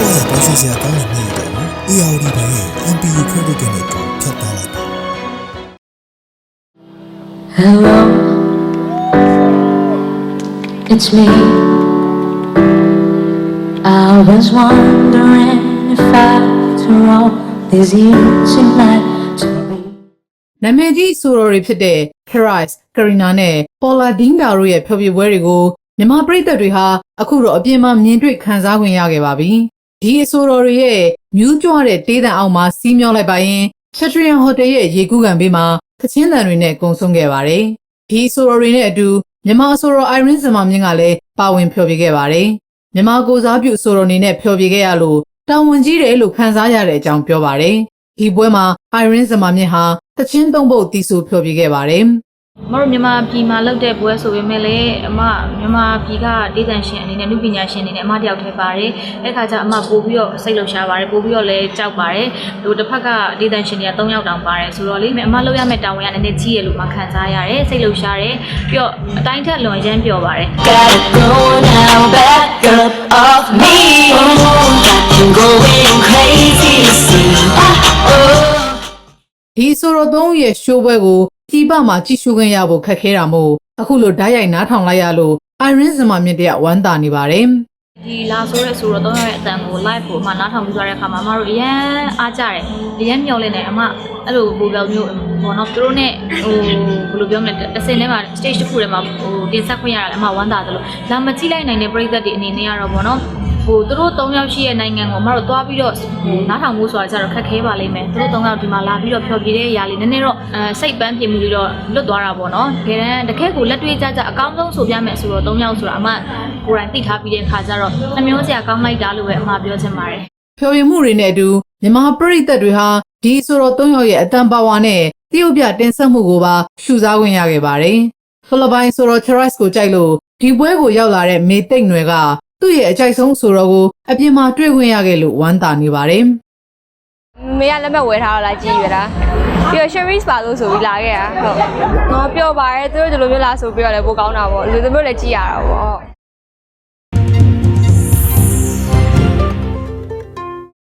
စရာကောင်းတဲ့နေ့ရက်တွေကို ARD ဘဏ်ရဲ့ MPU Credit ကနေတော့ဖြတ်သားလိုက်ပါ Hello, it's me. I was wondering if after all these years you like to be. နာမည်ကြီးဆိုတော်တွေဖြစ်တဲ့ Karis, Karina နဲ့ Paula Dinda တို့ရဲ့ဖျော်ဖြေပွဲတွေကိုမြန်မာပရိသတ်တွေဟာအခုတော့အပြင်မှာမြင်တွေ့ခံစားခွင့်ရခဲ့ပါပြီ။ ဒီအဆိုတော်တွေရဲ့မြူးကြွတဲ့တေးသံအောက်မှာစီးမျောလိုက်ပါရင် Patrion Hotel ရဲ့ရေကူးကန်ဘေးမှာသချင်းသံတွေနဲ့ကုံဆုံးခဲ့ပါတယ်။ဒီအဆိုတော်တွေနဲ့အတူမြန်မာအဆိုတော် Irene စမမြင့်ကလည်းပါဝင်ဖျော်ဖြေခဲ့ပါတယ်။မြန်မာကိုစားပြုအဆိုတော်အနေနဲ့ဖျော်ဖြေခဲ့ရလို့တာဝန်ကြီးတယ်လို့ခံစားရတဲ့အကြောင်းပြောပါတယ်။ဒီပွဲမှာ Irene စမမြင့်ဟာတချင်းသုံးပုတ်တီဆူဖျော်ပြခဲ့ပါတယ် မတို့မြန်မာပြည်မှာလုပ်တဲ့ပွဲဆိုပေမဲ့လည်းအမမြန်မာပြည်ကဒေသရှင်အနေနဲ့လူပညာရှင်အနေနဲ့အမတယောက်ထဲပါတယ်အဲ့ခါကျအမပို့ပြီးတော့စိတ်လှုပ်ရှားပါတယ်ပို့ပြီးတော့လည်းကြောက်ပါတယ်ဟိုတစ်ဖက်ကဒေသရှင်တွေက3ယောက်တောင်ပါတယ်ဆိုတော့လေအမလုပ်ရမယ့်တာဝန်ကနည်းနည်းကြီးရလို့မှခံစားရတယ်စိတ်လှုပ်ရှားတယ်ပြီးတော့အတိုင်းထက်လွန်ရမ်းပျော်ပါတယ် Got it going now, back up off me. I'm going crazy to see. Oh. ဒီဆိုတော့သုံးရဲ့ရှိုးပွဲကို ကြီးပမှာကြည့်ရှုခွင့်ရဖို့ခက်ခဲတာမို့အခုလိုဓာတ်ရိုက်နားထောင်လိုက်ရလို့ Irene စမမြင့်တရဝမ်းသာနေပါတယ်ဒီလာဆိုရဲဆိုတော့တော့ရဲ့အတန်ကို live ကိုအမနားထောင်ပြီးသွားတဲ့အခါမှာအမတို့အရန်အားကြတယ်အရန်မျောလင့်တယ်အမအဲ့လိုဘူဘယ်မျိုးဘောနော်သူတို့ ਨੇ ဟိုဘယ်လိုပြောမလဲတစ်စင်ထဲမှာ stage တစ်ခုထဲမှာဟိုတင်ဆက်ခွင့်ရတာလည်းအမဝမ်းသာတယ်လို့လာမကြည့်လိုက်နိုင်တဲ့ပရိသတ်တွေအနေနဲ့ကတော့ဘောနော် ဟိုသူတို့၃ယောက်ရှိတဲ့နိုင်ငံကိုအမတို့သွားပြီးတော့ဟိုနားထောင်ဖို့ဆိုတာကြတော့ခက်ခဲပါလိမ့်မယ်သူတို့၃ယောက်ဒီမှာလာပြီးတော့ဖျော်ဖြေတဲ့အရာလေးနည်းနည်းတော့အဲစိတ်ပန်းပြေမှုလေးတော့လွတ်သွားတာပေါ့နော်တကယ်တမ်းတကယ်ကိုလက်တွေ့ကြကြအကောင်းဆုံးဆိုပြမယ်ဆိုတော့၃ယောက်ဆိုတာအမကိုယ်တိုင်သိထားပြီးတဲ့အခါကျတော့နှမျိုးစရာကောင်းလိုက်တာလို့ပဲအမပြောချင်ပါတယ်ဖျော်ဖြေမှုတွေနဲ့အတူမြန်မာပရိသတ်တွေဟာဒီဆိုတော့သုံးယောက်ရဲ့အတန်ပါဝါနဲ့တရုတ်ပြတင်ဆက်မှုကိုပါရှုစားခွင့်ရခဲ့ပါတယ်ဖိလစ်ပိုင်ဆိုတော့ Charis ကိုကြိုက်လို့ဒီပွဲကိုရောက်လာတဲ့မေတိတ်နွယ်က သူ့ရဲ့အကြိုက်ဆုံးဆိုတော့ကိုအပြင်မှာတွေ့ခွင့်ရခဲ့လို့ဝမ်းသာနေပါတယ်မေကလက်မှတ်ဝယ်ထားတော့လာကြည့်ရတာပြီးတော့ series ပါလို့ဆိုပြီးလာခဲ့တာဟုတ်တော့ပြောပါရဲသူတို့ဒီလိုမျိုးလာဆိုပြီးတော့လည်းပိုကောင်းတာပေါ့လူတို့မျိုးလည်းကြည့်ရတာပေါ့ဟုတ်